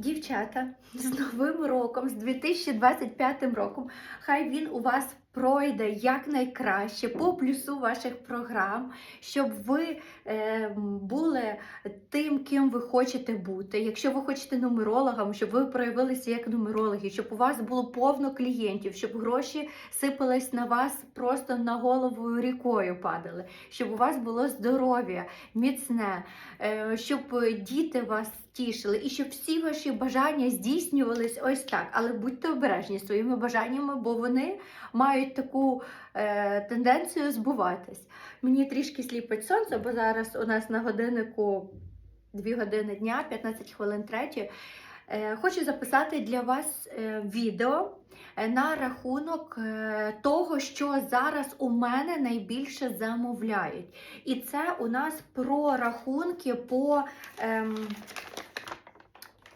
Дівчата, з Новим роком, з 2025 роком, хай він у вас пройде якнайкраще по плюсу ваших програм, щоб ви е, були тим, ким ви хочете бути. Якщо ви хочете нумерологом, щоб ви проявилися як нумерологи, щоб у вас було повно клієнтів, щоб гроші сипались на вас просто на голову рікою падали, щоб у вас було здоров'я міцне, е, щоб діти вас тішили, і щоб всі ваші бажання здійснювались ось так. Але будьте обережні своїми бажаннями, бо вони мають таку е, тенденцію збуватись. Мені трішки сліпить сонце, бо зараз у нас на годиннику 2 години дня, 15 хвилин третє. Е, Хочу записати для вас е, відео е, на рахунок того, що зараз у мене найбільше замовляють. І це у нас про рахунки по ем,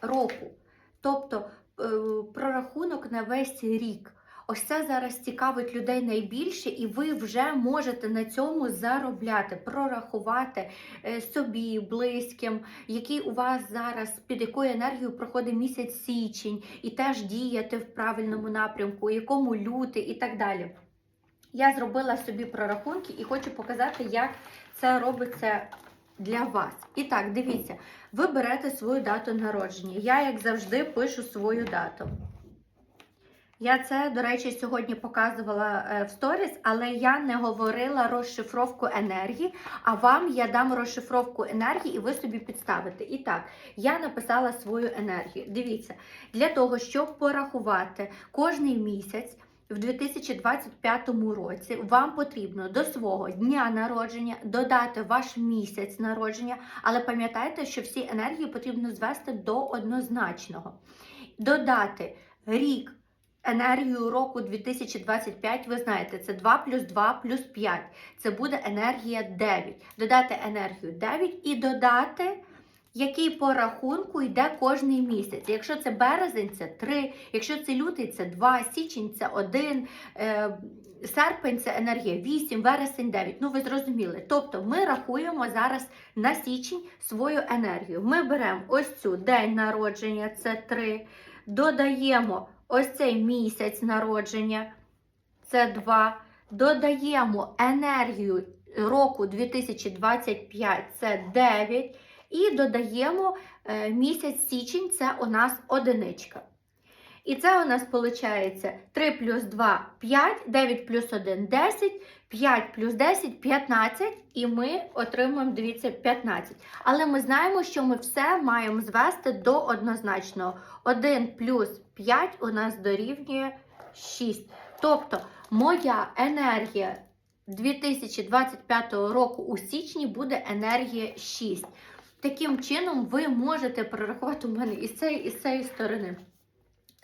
року. Тобто е, прорахунок на весь рік. Ось це зараз цікавить людей найбільше, і ви вже можете на цьому заробляти, прорахувати е, собі, близьким, який у вас зараз під якою енергією проходить місяць січень, і теж діяти в правильному напрямку, якому лютий і так далі. Я зробила собі прорахунки і хочу показати, як це робиться для вас. І так, дивіться, ви берете свою дату народження. Я, як завжди, пишу свою дату. Я це, до речі, сьогодні показувала е, в сторіс, але я не говорила розшифровку енергії, а вам я дам розшифровку енергії і ви собі підставите. І так, я написала свою енергію. Дивіться, для того, щоб порахувати кожний місяць. В 2025 році вам потрібно до свого дня народження додати ваш місяць народження, але пам'ятайте, що всі енергії потрібно звести до однозначного. Додати рік енергію року 2025, ви знаєте, це 2 плюс 2 плюс 5. Це буде енергія 9. Додати енергію 9 і додати. Який по рахунку йде кожний місяць. Якщо це березень, це 3, якщо це лютий, це 2, січень це 1, е, серпень це енергія 8, вересень 9. Ну, ви зрозуміли. Тобто ми рахуємо зараз на січень свою енергію. Ми беремо ось цю день народження, це 3, додаємо ось цей місяць народження, це 2, додаємо енергію року 2025, це 9. І додаємо е, місяць січень, це у нас одиничка. І це у нас виходить 3 плюс 2 5, 9 плюс 1 10, 5 плюс 10 15, і ми отримуємо, дивіться, 15. Але ми знаємо, що ми все маємо звести до однозначного. 1 плюс 5 у нас дорівнює 6. Тобто моя енергія 2025 року у січні буде енергія 6. Таким чином, ви можете прорахувати у мене із цієї, із цієї сторони.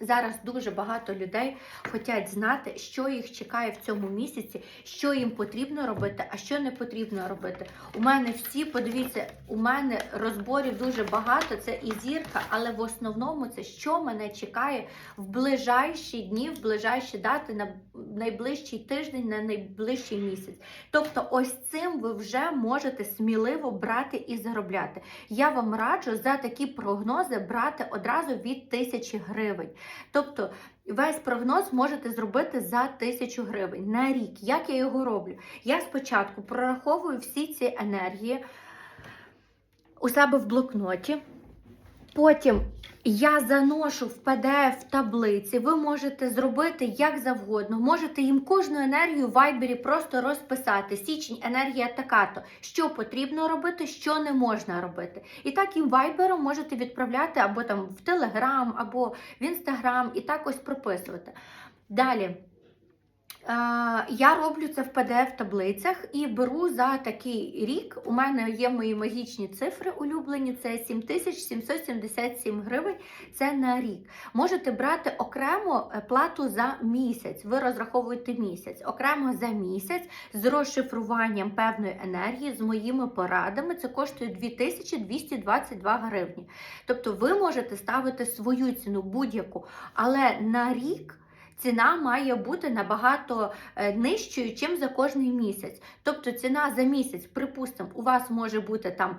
Зараз дуже багато людей хочуть знати, що їх чекає в цьому місяці, що їм потрібно робити, а що не потрібно робити. У мене всі, подивіться, у мене розборів дуже багато, це і зірка, але в основному це що мене чекає в ближайші дні, в ближайші дати, на найближчий тиждень, на найближчий місяць. Тобто, ось цим ви вже можете сміливо брати і заробляти. Я вам раджу за такі прогнози брати одразу від тисячі гривень. Тобто весь прогноз можете зробити за тисячу гривень на рік. Як я його роблю? Я спочатку прораховую всі ці енергії у себе в блокноті. Потім я заношу в PDF таблиці. Ви можете зробити як завгодно. Можете їм кожну енергію в Viber просто розписати. Січень енергія така-то, що потрібно робити, що не можна робити. І так їм Viber можете відправляти або там в Telegram, або в Instagram, і так ось прописувати. Далі. Е, Я роблю це в PDF-таблицях і беру за такий рік. У мене є мої магічні цифри улюблені, це 7777 гривень. Це на рік. Можете брати окремо е, плату за місяць. Ви розраховуєте місяць, окремо за місяць з розшифруванням певної енергії, з моїми порадами. Це коштує 2222 гривні. Тобто ви можете ставити свою ціну будь-яку, але на рік. Ціна має бути набагато е, нижчою, чим за кожний місяць. Тобто ціна за місяць, припустимо, у вас може бути там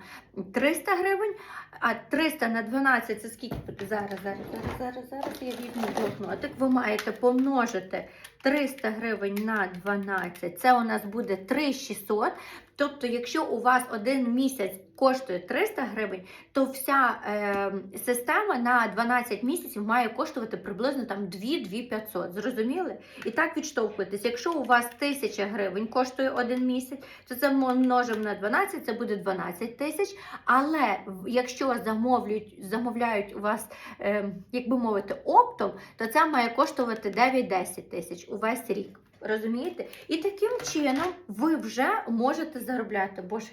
300 гривень, а 300 на 12 це скільки буде? Зараз, зараз, зараз, зараз, зараз я візьму блокнотик. Ви маєте помножити 300 гривень на 12, це у нас буде 3600. Тобто, якщо у вас один місяць коштує 300 гривень, то вся е, система на 12 місяців має коштувати приблизно там 2-2500. Зрозуміли? І так відштовхуєтесь. Якщо у вас 1000 гривень коштує один місяць, то це множимо на 12, це буде 12 тисяч. Але якщо замовляють, замовляють у вас, е, як би мовити, оптом, то це має коштувати 9-10 тисяч увесь рік. Розумієте? І таким чином ви вже можете заробляти. Боже,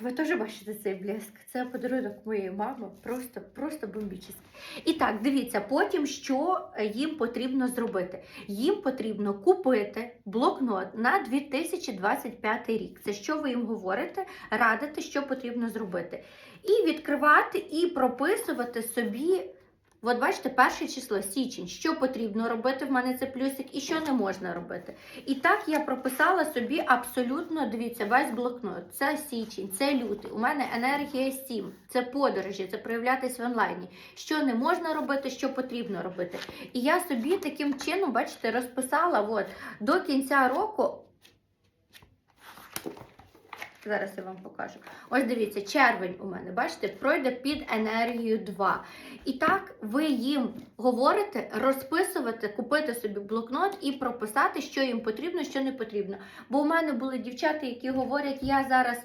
ви теж бачите цей блеск. Це подарунок моєї мами. Просто, просто бомбічний. І так, дивіться, потім що їм потрібно зробити? Їм потрібно купити блокнот на 2025 рік. Це що ви їм говорите, радите, що потрібно зробити. І відкривати, і прописувати собі. От бачите, перше число січень. Що потрібно робити? В мене це плюсик, і що не можна робити. І так я прописала собі абсолютно, дивіться, весь блокнот. Це січень, це лютий. У мене енергія 7, це подорожі, це проявлятись в онлайні. Що не можна робити, що потрібно робити. І я собі таким чином, бачите, розписала от, до кінця року. Зараз я вам покажу. Ось дивіться, червень у мене, бачите, пройде під енергію 2. І так ви їм говорите, розписувати, купити собі блокнот і прописати, що їм потрібно, що не потрібно. Бо у мене були дівчата, які говорять, я зараз.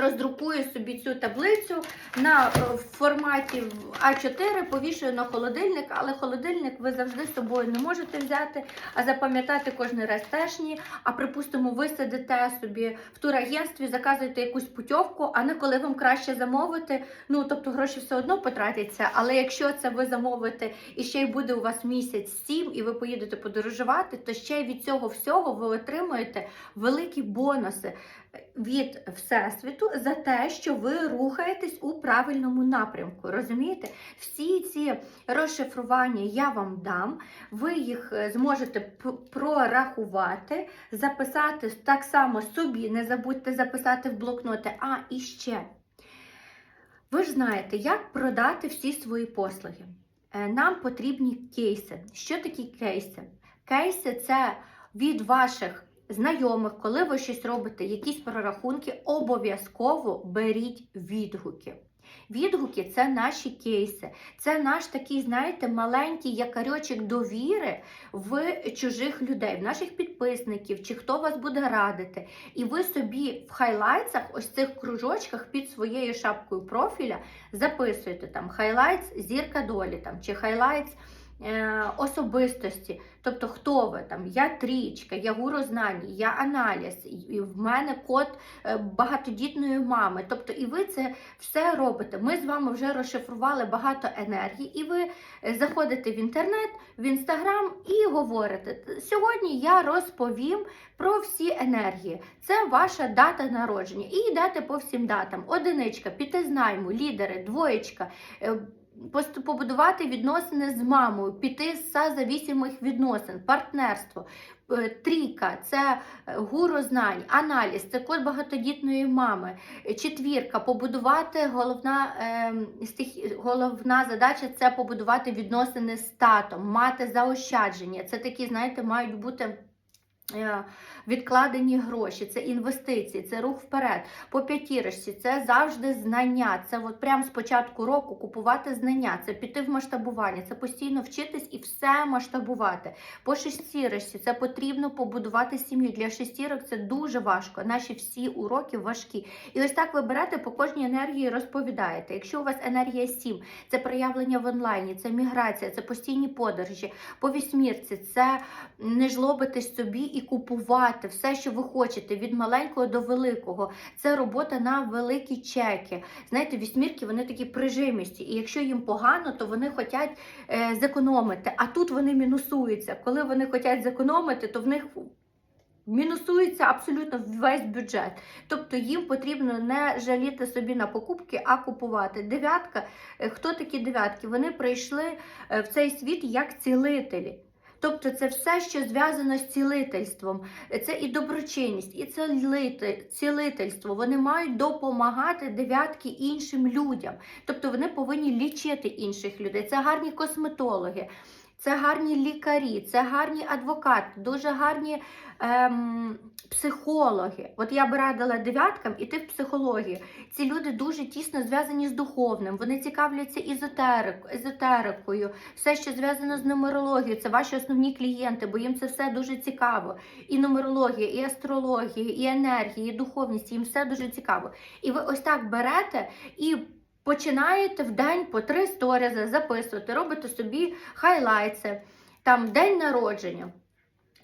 Роздрукую собі цю таблицю на е, в форматі А4, повішую на холодильник, але холодильник ви завжди з собою не можете взяти, а запам'ятати кожен раз теж ні. А припустимо, ви сидите собі в турагентстві, заказуєте якусь путівку, а не коли вам краще замовити. Ну тобто гроші все одно потратяться. Але якщо це ви замовите і ще й буде у вас місяць сім, і ви поїдете подорожувати, то ще й від цього всього ви отримуєте великі бонуси від Всесвіту за те, що ви рухаєтесь у правильному напрямку. Розумієте? Всі ці розшифрування я вам дам, ви їх е, зможете прорахувати, записати так само собі, не забудьте записати в блокноти. А і ще. Ви ж знаєте, як продати всі свої послуги. Е, Нам потрібні кейси. Що такі кейси? Кейси це від ваших знайомих, коли ви щось робите, якісь прорахунки, обов'язково беріть відгуки. Відгуки це наші кейси. Це наш такий, знаєте, маленький якорьочок довіри в чужих людей, в наших підписників, чи хто вас буде радити. І ви собі в хайлайтсах, ось цих кружочках під своєю шапкою профіля записуєте там хайлайтс зірка долі там, чи хайлайтс особистості. Тобто, хто ви там? Я трічка, я гуру я аналіз, і в мене код е, багатодітної мами. Тобто, і ви це все робите. Ми з вами вже розшифрували багато енергії, і ви е, заходите в інтернет, в інстаграм і говорите: сьогодні я розповім про всі енергії. Це ваша дата народження. І йдете по всім датам: одиничка, піти з лідери, двоєчка. Побудувати відносини з мамою, піти з завісимих відносин, партнерство. Е, Трійка це е, гуру знань, аналіз, це код багатодітної мами. Е, Четвірка побудувати головна, е, стихі- головна задача це побудувати відносини з татом, мати заощадження. Це такі, знаєте, мають бути. Відкладені гроші, це інвестиції, це рух вперед. По п'ятірочці це завжди знання. Це от прямо з початку року купувати знання, це піти в масштабування, це постійно вчитись і все масштабувати. По шестірочці це потрібно побудувати сім'ю. Для шестірок це дуже важко. Наші всі уроки важкі. І ось так ви берете по кожній енергії, розповідаєте. Якщо у вас енергія 7, це проявлення в онлайні, це міграція, це постійні подорожі. По вісьмірці це не жлобитись собі і купувати все, що ви хочете, від маленького до великого. Це робота на великі чеки. Знаєте, вісьмірки вони такі прижимісті. І якщо їм погано, то вони хочуть е, зекономити. А тут вони мінусуються. Коли вони хочуть зекономити, то в них мінусується абсолютно весь бюджет. Тобто їм потрібно не жаліти собі на покупки, а купувати. Дев'ятка, е, хто такі дев'ятки? Вони прийшли е, в цей світ як цілителі. Тобто це все, що зв'язано з цілительством. Це і доброчинність, і цілительство. Вони мають допомагати дев'ятки іншим людям. Тобто вони повинні лічити інших людей. Це гарні косметологи, це гарні лікарі, це гарні адвокати, дуже гарні ем, психологи. От я би радила дев'яткам іти в психологію. Ці люди дуже тісно зв'язані з духовним. Вони цікавляться езотерик, езотерикою, все, що зв'язано з нумерологією. Це ваші основні клієнти, бо їм це все дуже цікаво. І нумерологія, і астрологія, і енергія, і духовність. Їм все дуже цікаво. І ви ось так берете і. Починаєте в день по три сторізи записувати, робите собі хайлайтси, там день народження.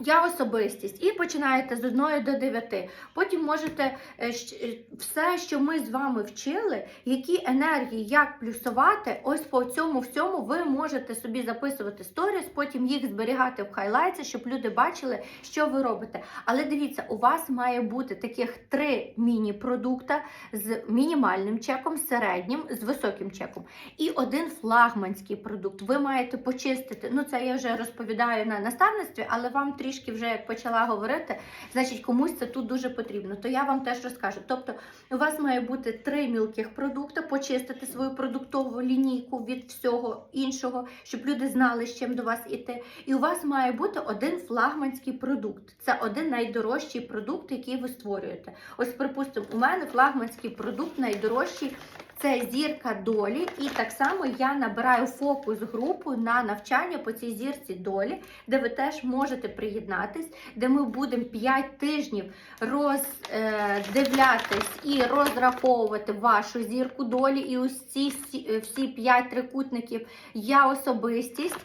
Я особистість, і починаєте з 1 до 9. Потім можете е, е, все, що ми з вами вчили, які енергії, як плюсувати, ось по цьому всьому ви можете собі записувати сторіс, потім їх зберігати в хайлайті, щоб люди бачили, що ви робите. Але дивіться, у вас має бути таких три міні-продукта з мінімальним чеком, середнім, з високим чеком, і один флагманський продукт. Ви маєте почистити. Ну, це я вже розповідаю на наставництві, але вам трішки вже як почала говорити, значить комусь це тут дуже потрібно. То я вам теж розкажу. Тобто, у вас має бути три мілких продукти, почистити свою продуктову лінійку від всього іншого, щоб люди знали, з чим до вас іти. І у вас має бути один флагманський продукт. Це один найдорожчий продукт, який ви створюєте. Ось, припустимо, у мене флагманський продукт найдорожчий. Це зірка долі, і так само я набираю фокус групу на навчання по цій зірці долі, де ви теж можете приєднатись, де ми будемо 5 тижнів роздивлятись і розраховувати вашу зірку долі. І ось ці всі- е, 5 трикутників я особистість,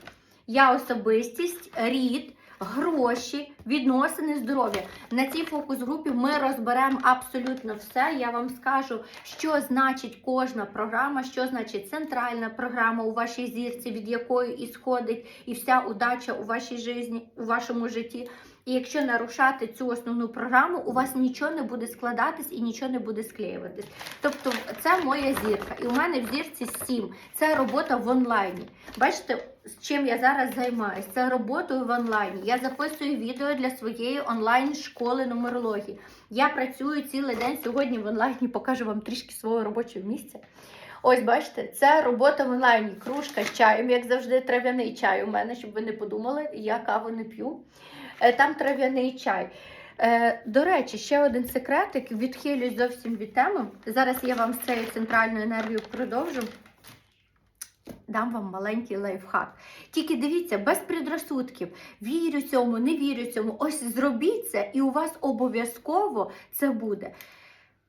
я особистість, рід. Гроші, відносини, здоров'я. На цій фокус-групі ми розберемо абсолютно все. Я вам скажу, що значить кожна програма, що значить центральна програма у вашій зірці, від якої ісходить і вся удача у вашій житті, у вашому житті. І якщо нарушати цю основну програму, у вас нічого не буде складатись і нічого не буде склеюватись. Тобто, це моя зірка. І у мене в зірці 7. Це робота в онлайні. Бачите, з чим я зараз займаюся? Це роботою в онлайні. Я записую відео для своєї онлайн-школи нумерології. Я працюю цілий день сьогодні в онлайні, покажу вам трішки свого робочого місця. Ось, бачите, це робота в онлайні. Кружка з чаєм, як завжди, трав'яний чай у мене, щоб ви не подумали, я каву не п'ю. Е, Там трав'яний чай. Е, До речі, ще один секретик. Відхилюсь зовсім від теми. Зараз я вам з цією центральною енергією продовжу. Дам вам маленький лайфхак. Тільки дивіться, без предрозсудків. Вірю цьому, не вірю цьому. Ось зробіть це, і у вас обов'язково це буде.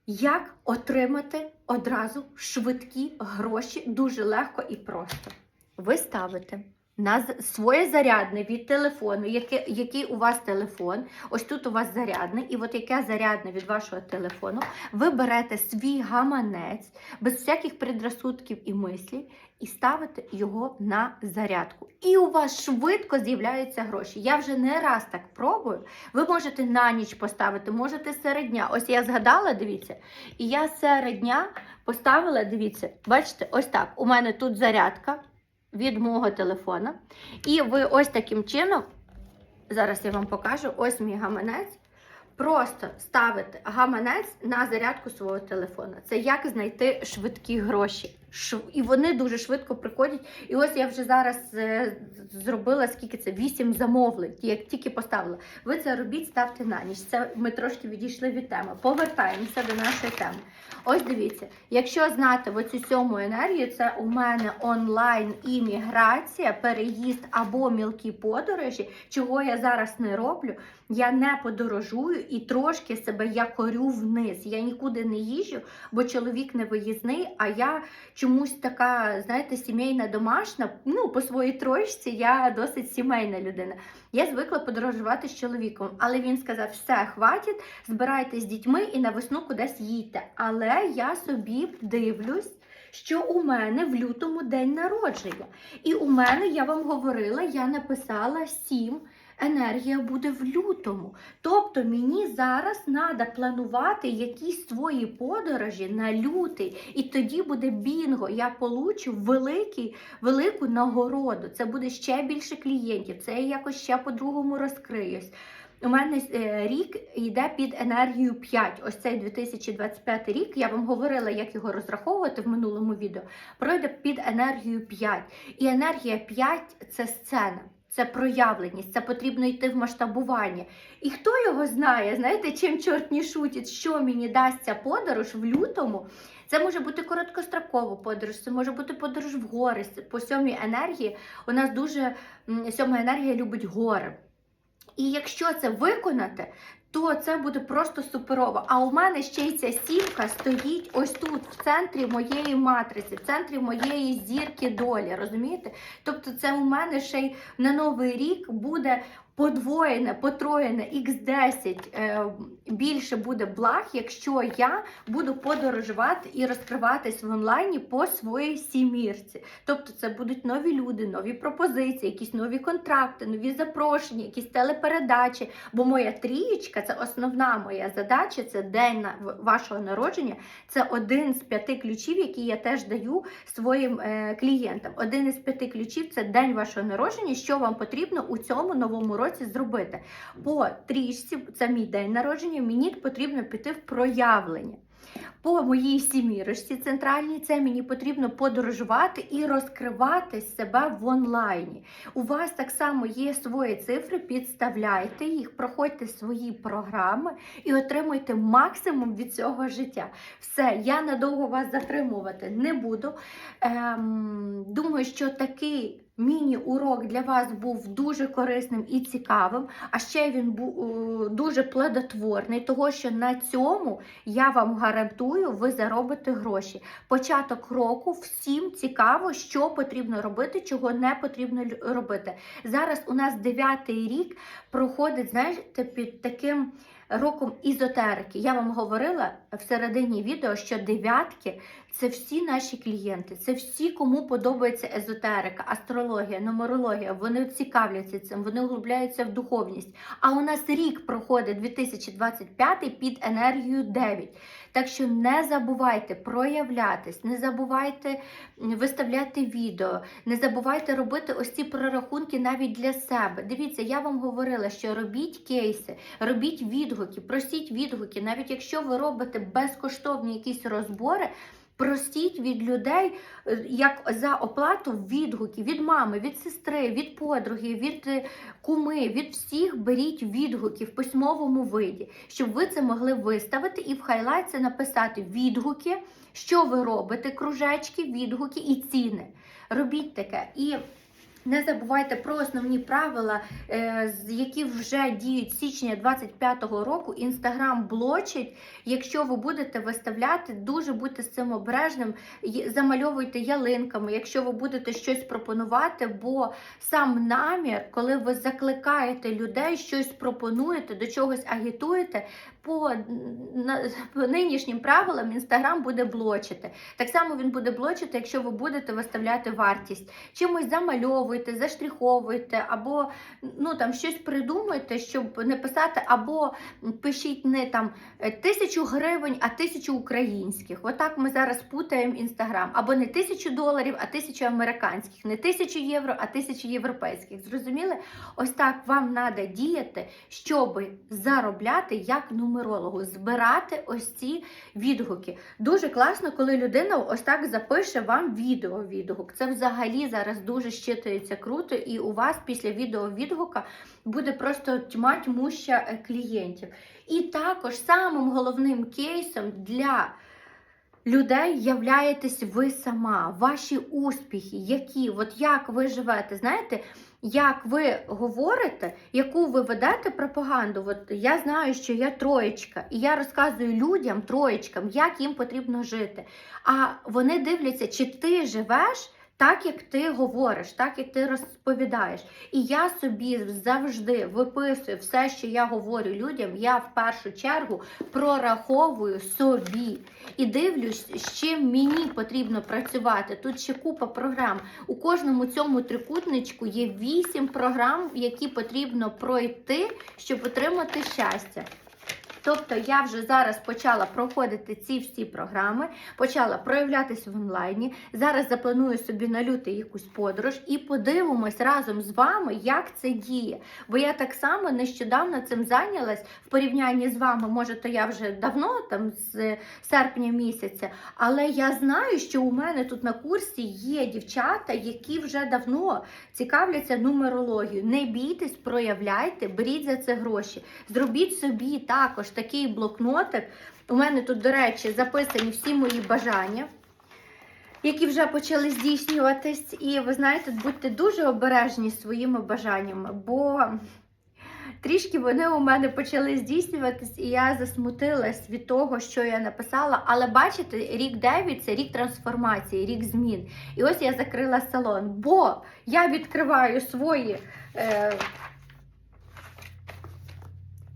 Як отримати одразу швидкі гроші дуже легко і просто? Ви ставите на своє зарядне від телефону, яке, який у вас телефон. Ось тут у вас зарядне, і от яке зарядне від вашого телефону, ви берете свій гаманець без всяких предрозсудків і мислів і ставите його на зарядку. І у вас швидко з'являються гроші. Я вже не раз так пробую. Ви можете на ніч поставити, можете серед дня. Ось я згадала, дивіться, і я серед дня поставила, дивіться, бачите, ось так. У мене тут зарядка від мого телефона. І ви ось таким чином, зараз я вам покажу, ось мій гаманець. Просто ставити гаманець на зарядку свого телефона. Це як знайти швидкі гроші. І вони дуже швидко приходять. І ось я вже зараз е, зробила скільки це? Вісім замовлень, як тільки поставила. Ви це робіть, ставте на ніч. Це ми трошки відійшли від теми. Повертаємося до нашої теми. Ось дивіться, якщо знати оцю сьому енергію, це у мене онлайн імміграція, переїзд або мілкі подорожі, чого я зараз не роблю. Я не подорожую і трошки себе я корю вниз. Я нікуди не їжджу, бо чоловік не виїзний, а я чомусь така, знаєте, сімейна домашня. Ну, по своїй троєчці я досить сімейна людина. Я звикла подорожувати з чоловіком, але він сказав: все, хватить, збирайтесь з дітьми і на весну кудись їдьте. Але я собі дивлюсь. Що у мене в лютому день народження. І у мене, я вам говорила, я написала сім енергія буде в лютому. Тобто мені зараз треба планувати якісь свої подорожі на лютий, і тоді буде бінго. Я получу великий, велику нагороду. Це буде ще більше клієнтів. Це я якось ще по-другому розкриюсь. У мене е, рік йде під енергію 5. Ось цей 2025 рік. Я вам говорила, як його розраховувати в минулому відео. Пройде під енергію 5. І енергія 5 це сцена. Це проявленість, це потрібно йти в масштабування. І хто його знає, знаєте, чим чорт не шутить, що мені дасть ця подорож в лютому. Це може бути короткострокова подорож, це може бути подорож в гори. По сьомій енергії у нас дуже сьома енергія любить гори. І якщо це виконати, то це буде просто суперово. А у мене ще й ця сімка стоїть ось тут, в центрі моєї матриці, в центрі моєї зірки долі. Розумієте? Тобто, це у мене ще й на новий рік буде. Подвоєне, потроєне, x10 е, більше буде благ, якщо я буду подорожувати і розкриватись в онлайні по своїй сімірці. Тобто це будуть нові люди, нові пропозиції, якісь нові контракти, нові запрошення, якісь телепередачі. Бо моя трієчка це основна моя задача, це день вашого народження. Це один з п'яти ключів, які я теж даю своїм е, клієнтам. Один із п'яти ключів це день вашого народження, що вам потрібно у цьому новому році зробити. По трішці, це мій день народження, мені потрібно піти в проявлення. По моїй сімірочці центральній це мені потрібно подорожувати і розкривати себе в онлайні. У вас так само є свої цифри, підставляйте їх, проходьте свої програми і отримуйте максимум від цього життя. Все, я надовго вас затримувати не буду. Ем, думаю, що такий. Міні-урок для вас був дуже корисним і цікавим, а ще він був е, дуже плодотворний, того що на цьому я вам гарантую, ви заробите гроші. Початок року всім цікаво, що потрібно робити, чого не потрібно робити. Зараз у нас дев'ятий рік проходить, знаєте, під таким роком ізотерики. Я вам говорила в середині відео, що дев'ятки це всі наші клієнти, це всі, кому подобається езотерика, астрологія, нумерологія. Вони цікавляться цим, вони углубляються в духовність. А у нас рік проходить 2025 під енергію 9. Так що не забувайте проявлятись, не забувайте виставляти відео, не забувайте робити ось ці прорахунки навіть для себе. Дивіться, я вам говорила, що робіть кейси, робіть відгуки, просіть відгуки, навіть якщо ви робите безкоштовні якісь розбори. Простіть від людей е, як за оплату відгуки від мами, від сестри, від подруги, від е, куми, від всіх беріть відгуки в письмовому виді, щоб ви це могли виставити і в хайлайці написати відгуки, що ви робите, кружечки, відгуки і ціни. Робіть таке. І не забувайте про основні правила, е, які вже діють січня 25-го року. Інстаграм блочить. Якщо ви будете виставляти, дуже будьте з цим обережним. Замальовуйте ялинками, якщо ви будете щось пропонувати, бо сам намір, коли ви закликаєте людей, щось пропонуєте, до чогось агітуєте, по, нинішнім правилам Інстаграм буде блочити. Так само він буде блочити, якщо ви будете виставляти вартість. Чимось замальовуйте, заштриховуйте, або ну, там, щось придумуйте, щоб не писати, або пишіть не там е, тисячу гривень, а тисячу українських. Отак ми зараз путаємо Інстаграм. Або не тисячу доларів, а тисячу американських, не тисячу євро, а тисячу європейських. Зрозуміли? Ось так вам треба діяти, щоб заробляти як нумерологу, збирати ось ці відгуки. Дуже класно, коли людина ось так запише вам відео відгук. Це взагалі зараз дуже щитується круто, і у вас після відео відгука буде просто тьма тьмуща е, клієнтів. І також самим головним кейсом для людей являєтесь ви сама, ваші успіхи, які, от як ви живете, знаєте, як ви говорите, яку ви ведете пропаганду. От я знаю, що я троєчка, і я розказую людям, троєчкам, як їм потрібно жити. А вони дивляться, чи ти живеш так, як ти говориш, так як ти розповідаєш. І я собі завжди виписую все, що я говорю людям. Я в першу чергу прораховую собі і дивлюсь, з чим мені потрібно працювати. Тут ще купа програм. У кожному цьому трикутничку є вісім програм, які потрібно пройти, щоб отримати щастя. Тобто я вже зараз почала проходити ці всі програми, почала проявлятися в онлайні. Зараз запланую собі на лютий якусь подорож і подивимось разом з вами, як це діє. Бо я так само нещодавно цим зайнялась в порівнянні з вами. Може, то я вже давно, там з серпня місяця, але я знаю, що у мене тут на курсі є дівчата, які вже давно цікавляться нумерологією. Не бійтесь, проявляйте, беріть за це гроші. Зробіть собі також такий блокнотик. У мене тут, до речі, записані всі мої бажання, які вже почали здійснюватись. І ви знаєте, будьте дуже обережні своїми бажаннями, бо трішки вони у мене почали здійснюватись, і я засмутилась від того, що я написала. Але бачите, рік 9 це рік трансформації, рік змін. І ось я закрила салон, бо я відкриваю свої. Е,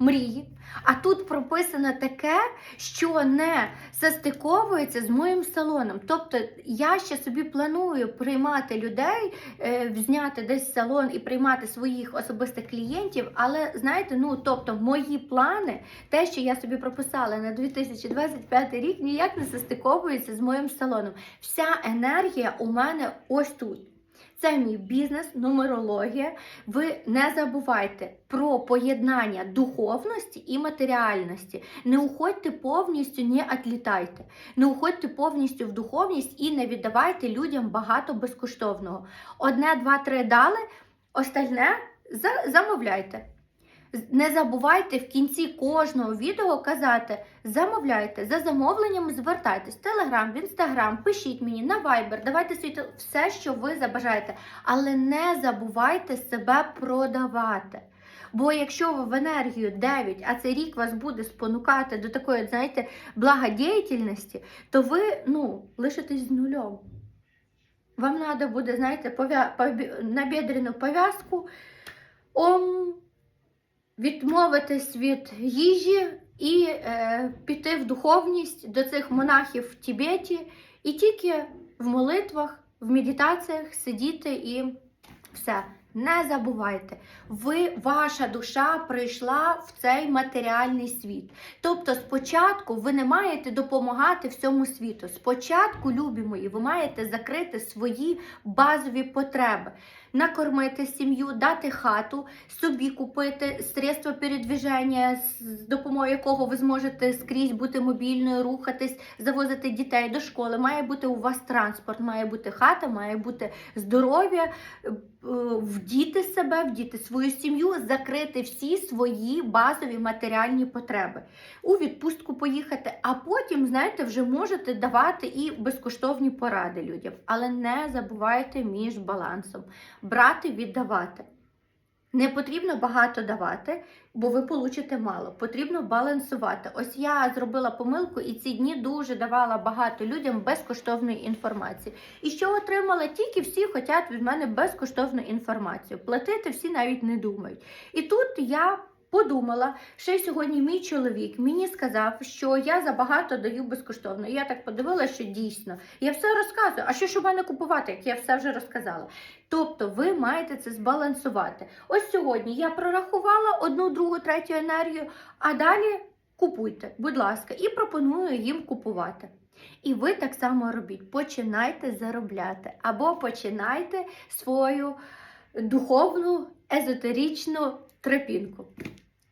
Мрії, а тут прописано таке, що не застиковується з моїм салоном. Тобто я ще собі планую приймати людей, е, зняти десь салон і приймати своїх особистих клієнтів. Але знаєте, ну тобто мої плани, те, що я собі прописала на 2025 рік, ніяк не застиковується з моїм салоном. Вся енергія у мене ось тут. Це мій бізнес, нумерологія. Ви не забувайте про поєднання духовності і матеріальності. Не уходьте повністю, не відлітайте. Не уходьте повністю в духовність і не віддавайте людям багато безкоштовного. Одне, два, три дали, остальне замовляйте. Не забувайте в кінці кожного відео казати: замовляйте, за замовленням звертайтесь в Телеграм, в Інстаграм, пишіть мені на Viber, давайте світ все, що ви забажаєте. Але не забувайте себе продавати. Бо якщо ви в енергію 9, а цей рік вас буде спонукати до такої, знаєте, благодіяльності, то ви ну, лишитесь з нульом. Вам треба буде, знаєте, пов'я... пові- набідрену пов'язку. Ом, відмовитись від їжі і е, піти в духовність до цих монахів в Тібеті, і тільки в молитвах, в медитаціях сидіти і все. Не забувайте, ви, ваша душа прийшла в цей матеріальний світ. Тобто, спочатку ви не маєте допомагати всьому світу. Спочатку, любі мої, ви маєте закрити свої базові потреби накормити сім'ю, дати хату, собі купити средство передвіження, з допомогою якого ви зможете скрізь бути мобільною, рухатись, завозити дітей до школи. Має бути у вас транспорт, має бути хата, має бути здоров'я, е, вдіти себе, вдіти свою сім'ю, закрити всі свої базові матеріальні потреби. У відпустку поїхати, а потім, знаєте, вже можете давати і безкоштовні поради людям. Але не забувайте між балансом брати, віддавати. Не потрібно багато давати, бо ви получите мало. Потрібно балансувати. Ось я зробила помилку і ці дні дуже давала багато людям безкоштовної інформації. І що отримала? Тільки всі хочуть від мене безкоштовну інформацію. Платити всі навіть не думають. І тут я. Подумала, що сьогодні мій чоловік мені сказав, що я забагато даю безкоштовно. Я так подивилася, що дійсно я все розказую. А що ж у мене купувати, як я все вже розказала? Тобто ви маєте це збалансувати. Ось сьогодні я прорахувала одну, другу, третю енергію, а далі купуйте, будь ласка, і пропоную їм купувати. І ви так само робіть. Починайте заробляти або починайте свою духовну, езотеричну тропінку.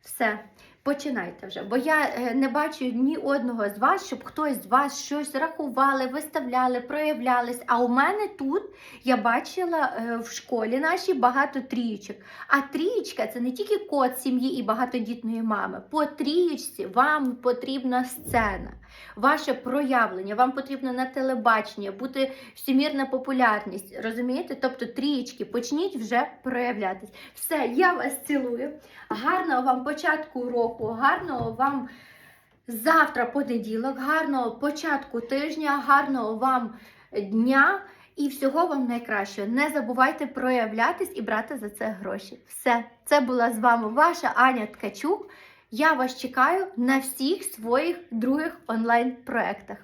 Все. Починайте вже, бо я е, не бачу ні одного з вас, щоб хтось з вас щось рахували, виставляли, проявлялись. А у мене тут я бачила е, в школі нашій багато трієчок. А трієчка це не тільки код сім'ї і багатодітної мами. По трієчці вам потрібна сцена, ваше проявлення, вам потрібно на телебаченні, бути всемірна популярність. Розумієте? Тобто трієчки, почніть вже проявлятись. Все, я вас цілую. Гарного вам початку року, гарного вам завтра понеділок, гарного початку тижня, гарного вам дня. І всього вам найкращого. Не забувайте проявлятись і брати за це гроші. Все, це була з вами ваша Аня Ткачук. Я вас чекаю на всіх своїх других онлайн-проектах.